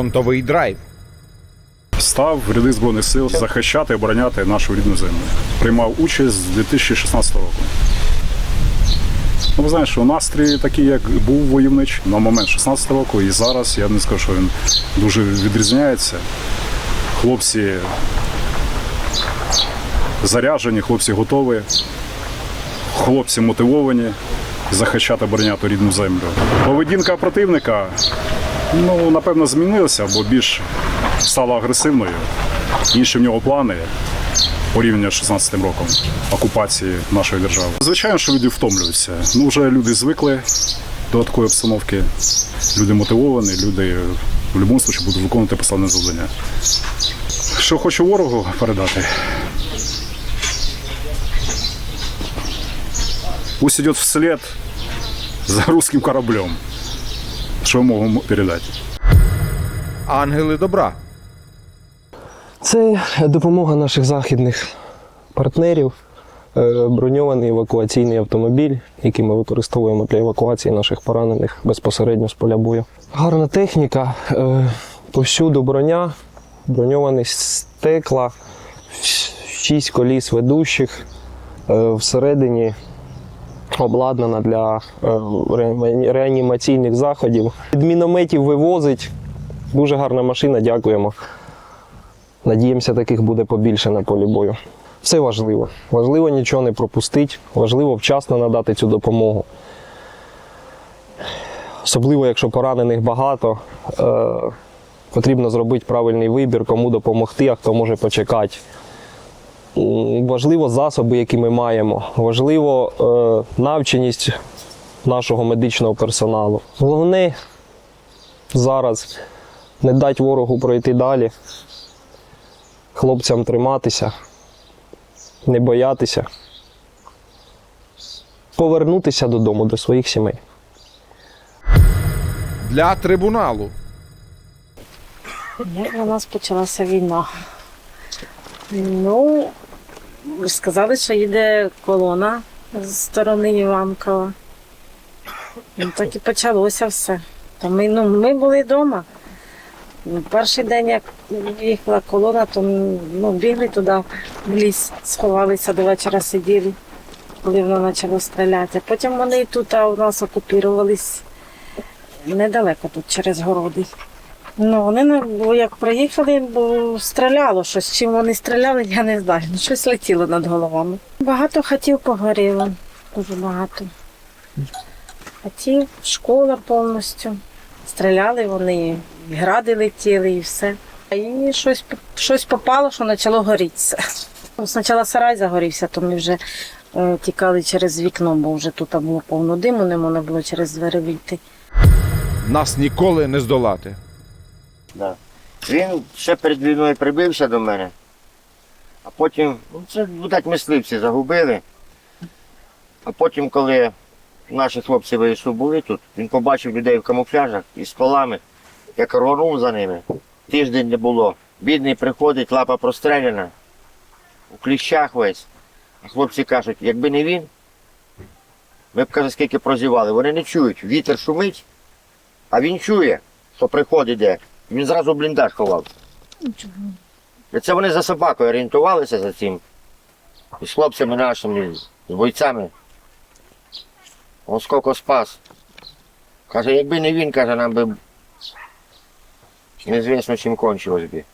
фронтовий драйв. Став в ряди збройних сил захищати і обороняти нашу рідну землю. Приймав участь з 2016 року. Ну, ви знаєте, що настрій такий, як був войовнич на момент 16 року, і зараз я не скажу, що він дуже відрізняється. Хлопці заряджені, хлопці готові, хлопці мотивовані захищати обороняти рідну землю. Поведінка противника ну, напевно, змінилася, бо більш стала агресивною. Інші в нього плани порівняно з 16 роком окупації нашої держави. Звичайно, що люди втомлюються. Ну, вже люди звикли до такої обстановки. Люди мотивовані, люди в будь-якому випадку будуть виконувати поставлене завдання. Що хочу ворогу передати. Пусть идет вслед за русским кораблем. Что я могу передать? Ангели добра. Це допомога наших західних партнерів, е, броньований евакуаційний автомобіль, який ми використовуємо для евакуації наших поранених безпосередньо з поля бою. Гарна техніка, е, повсюду броня, броньовані стекла, шість коліс ведущих, е, всередині обладнана для е, реанімаційних заходів. Від мінометів вивозить. Дуже гарна машина, дякуємо. Надіємося, таких буде побільше на полі бою. Все важливо. Важливо нічого не пропустити, важливо вчасно надати цю допомогу. Особливо, якщо поранених багато, е, потрібно зробити правильний вибір, кому допомогти, а хто може почекати. Важливо засоби, які ми маємо, важливо е, навченість нашого медичного персоналу. Головне зараз не дати ворогу пройти далі, хлопцям триматися, не боятися, повернутися додому до своїх сімей. Для трибуналу. Як у нас почалася війна? Ну, сказали, що їде колона з сторони Іванкова. Ну, так і почалося все. То ми, ну, ми були вдома. Перший день, як їхала колона, то ну, бігли туди в ліс, сховалися до вечора сиділи, коли воно почало стріляти. Потім вони тут у нас окупірувались недалеко тут через городи. Ну, вони як приїхали, бо стріляло щось. Чим вони стріляли, я не знаю. Ну, щось летіло над головами. Багато хатів погоріло, дуже багато. Хатів, школа повністю. Стріляли вони, і гради летіли і все. І щось, щось попало, що почало горіти. Ну, Спочатку сарай загорівся, то ми вже е, тікали через вікно, бо вже тут було повно диму, не можна було через двері вийти. Нас ніколи не здолати. Да. Він ще перед війною прибився до мене, а потім, ну це, видать, мисливці загубили. А потім, коли наші хлопці ВСУ були тут, він побачив людей в камуфляжах із колами, як рвонув за ними. Тиждень не було. Бідний приходить, лапа простреляна, у кліщах весь. А хлопці кажуть, якби не він, ми б каже, скільки прозівали. Вони не чують. Вітер шумить, а він чує, що приходить де. Він зразу в бліндаж ховав. І це вони за собакою орієнтувалися за цим. І з хлопцями нашими, з бойцями. Он скільки спас. Каже, якби не він, каже, нам би незвісно чим кончилось би.